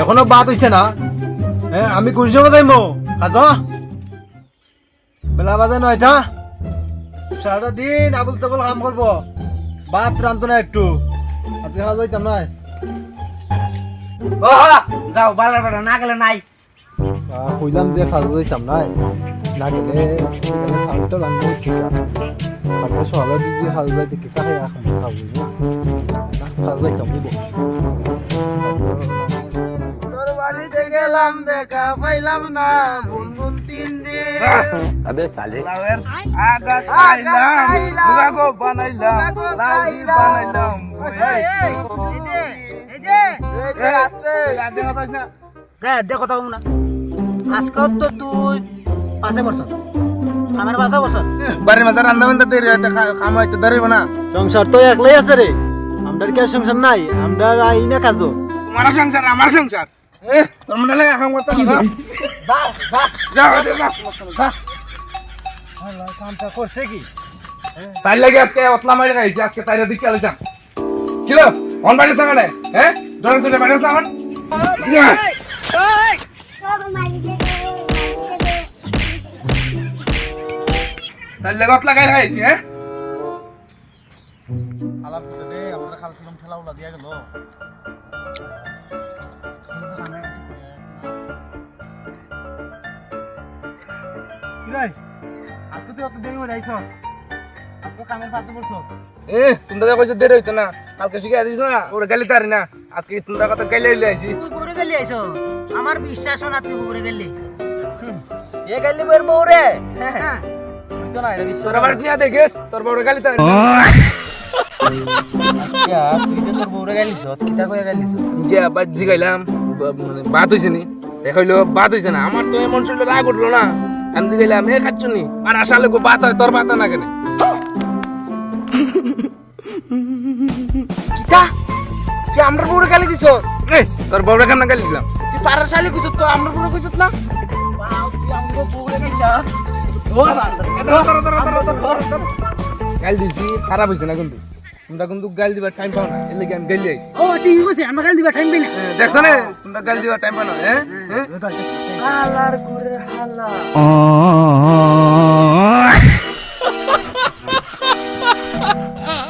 এখনও বাদ হইছে না? হ্যাঁ আমি সময় যাইমো কাজ বেলা বাজে নয়টা সারাটা দিন আবুল তাবুল কাম করব ভাত রান্ধতো না একটু। আজকে খাওয়া যাইতাম না ও যাও বালার বালা না গেলে নাই। কইলাম যে খাওয়া যাইতাম না না গেলে সাউন্ডটা রান্ধবো ঠিক আছে kamar su halar jiji halar da ke kare a kan halar ne halar ka mubo তোর বাড়িতে গেলাম দেখা পাইলাম না গুনগুন তিন দিন আবে সালে আগা খাইলাম লাগো বানাইলাম লাগি বানাইলাম এই যে এই যে এই যে আস্তে গাদে কথা না গাদে কথা না আজকে তো তুই পাশে বসছ আমার পাঁচে বছর বাড়ির মাঝে রান্না বান্না তৈরি হইতে খাম হইতে দাঁড়াইব না সংসার তো একলাই আছে রে আমরার কি আর সংসার নাই আমরা আই না কাজও তোমার সংসার আমার সংসার এ তোর মনে লাগে খাম করতে না যা যা যা কামটা করছে কি তাই লাগে আজকে অতলা মারি খাইছি আজকে তাইরা দিকে আলে যাম কিলো অন বাড়ি সামনে হ্যাঁ ডরে চলে বাড়ি সামনে তাই লাগে অতলা গাই খাইছি হ্যাঁ? আলাপ দে আমরা খাল খেলাম খেলা উলা দিয়া গেল। আজকে তুই অত দেরি করে আইছ? আজকে কামের পাশে পড়ছ? এ তোমরা কইছো দেরি হইতো না কালকে শিখে দিছ না ওরা গালি তারি না আজকে তোমরা কথা গাইলে হইলে আইছি? তুই পরে গেলি আইছো? আমার বিশ্বাস না তুই পরে গেলি আইছো। এ গেলি বের বউরে। হ্যাঁ। বুঝতো না এটা বিশ্ব বাড়ি নিয়ে তোর বড় গালি তুই যে তোর কইয়া গিয়া বাজি গাইলাম মানে বাত হইছে নি। দেখাইলো বাত হইছে না। আমার তো এমন শরীরে রাগ উঠল না। আমি তো গেলাম এ খাচ্ছ নি? আর আসালে গো বাত হয় তোর বাত হয় না কেন? কিতা? কি আমরা গালি দিছ? এ তোর বউরে কেন গালি দিলাম? তুই পাড়ার শালি কইছ তো আমরা বউরে কইছ না? গাল দিছি খারাপ হয়েছে না কিন্তু তোমরা কিন্তু গাল দিবার টাইম পাও না এর লাগি আমি গালি আইছি ও ঠিক আছে আমরা গাল দিবা টাইম পাই না দেখছ না তোমরা গাল দিবার টাইম পাও না হ্যাঁ হ্যাঁ হালার করে হালা